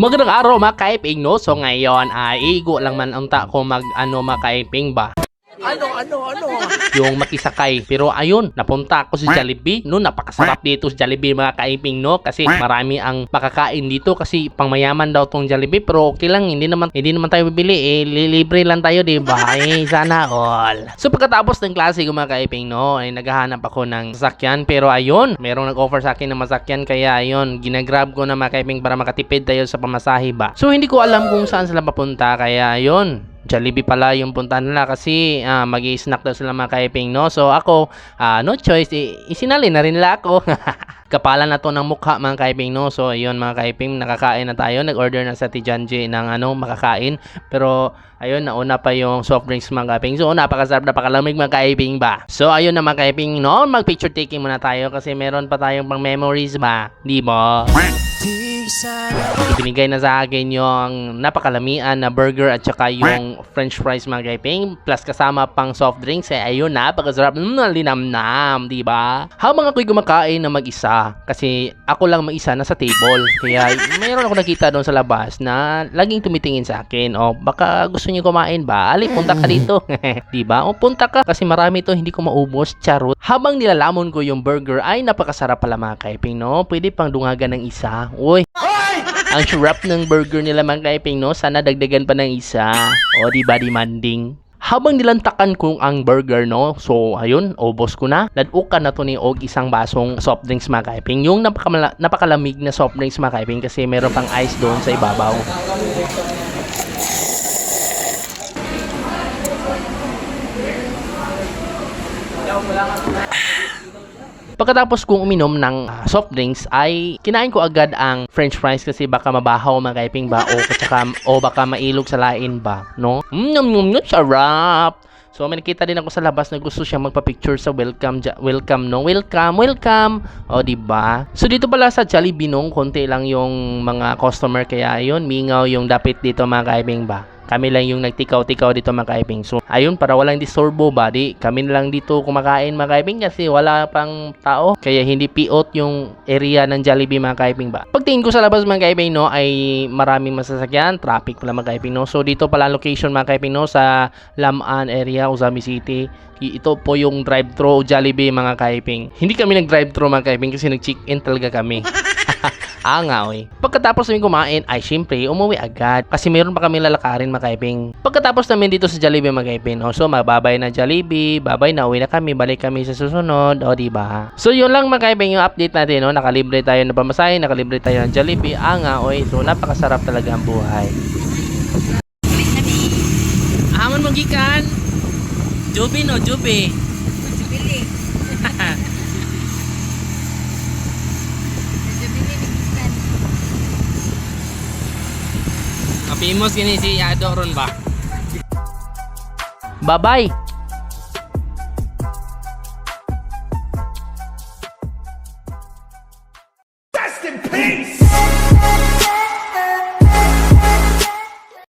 Magandang araw mga kaiping no. So ngayon ay igo lang man unta ko mag ano mga kaiping ba. Ano, ano, ano? Yung makisakay. Pero ayun, napunta ako sa Jollibee. No, napakasarap dito sa Jollibee mga kaiping no. Kasi marami ang makakain dito kasi pangmayaman daw tong Jollibee. Pero okay lang, hindi naman hindi naman tayo bibili. Eh, libre lang tayo, di ba? Eh, sana all. So pagkatapos ng klase ko mga kaiping no, ay naghahanap ako ng sasakyan. Pero ayun, merong nag-offer sa akin ng masakyan. Kaya ayun, ginagrab ko na mga kaiping para makatipid tayo sa pamasahe ba. So hindi ko alam kung saan sila papunta. Kaya ayun, Jollibee pala yung punta nila kasi ah, magi-snack daw sila mga kaiping no. So ako, ah, no choice, i- isinali na rin nila ako. Kapalan na to ng mukha mga kaiping no. So ayun mga kaiping, nakakain na tayo. Nag-order na sa Tijanji ng ano, makakain. Pero ayun, nauna pa yung soft drinks mga kaiping. So napakasarap, napakalamig mga kaiping ba. So ayun na mga kaiping no, mag-picture taking muna tayo kasi meron pa tayong pang memories ba. Di ba? Ibinigay na sa akin yung napakalamian na burger at saka yung french fries mga kaiping plus kasama pang soft drinks. Eh ayun napakasarap. Mm, linamnam di ba? Habang ako'y kumakain na mag-isa kasi ako lang mag-isa na sa table. Kaya mayroon ako nakita doon sa labas na laging tumitingin sa akin. O baka gusto niyo kumain ba? Ali punta ka dito. Di ba? O punta ka kasi marami to hindi ko maubos. Charot. Habang nilalamon ko yung burger ay napakasarap pala mga kaiping no? Pwede pang dungagan ng isa. Uy ang sarap ng burger nila mga kaiping, no? Sana dagdagan pa ng isa. O, di ba demanding? Habang nilantakan ko ang burger, no? So, ayun, ubos ko na. Nadukan na to ni Og isang basong soft drinks mga kaiping. Yung napakamala- napakalamig na soft drinks mga kaiping kasi meron pang ice doon sa ibabaw. Pagkatapos kong uminom ng ah, soft drinks ay kinain ko agad ang french fries kasi baka mabahaw mga kaiping ba o, tsaka, o baka mailog sa lain ba, no? Mm, yum, yum, sarap! So may nakita din ako sa labas na gusto siyang magpa-picture sa welcome ja- welcome no welcome welcome o di ba So dito pala sa Jollibee nung konti lang yung mga customer kaya ayun mingaw yung dapit dito mga kaibing ba kami lang yung nagtikaw-tikaw dito mga kaibing. So, ayun, para walang disturbo ba, di, kami lang dito kumakain mga kaibing kasi wala pang tao. Kaya hindi piot yung area ng Jollibee mga kaibing ba. Pagtingin ko sa labas mga kaibing, no, ay maraming masasakyan, traffic pala mga kaibing, no. So, dito pala location mga kaibing, no, sa Lamaan area, Uzami City. Ito po yung drive-thru Jollibee mga kaiping. Hindi kami nag-drive-thru mga kaiping kasi nag-check-in talaga kami. ah nga, oy. Pagkatapos namin kumain, ay syempre, umuwi agad. Kasi meron pa kami lalakarin mga kaiping. Pagkatapos namin dito sa Jollibee mga oh, so mababay na Jollibee, babay na, uwi na kami, balik kami sa susunod, o di ba? So yun lang mga kaiping yung update natin, no? Nakalibre tayo ng pamasahe, nakalibre tayo ng Jollibee, ah nga, oy. So napakasarap talaga ang buhay. Hamon mo gikan. Jubi no, Jubi. Kapimos gini si Yado ron ba? Bye-bye. Rest in peace!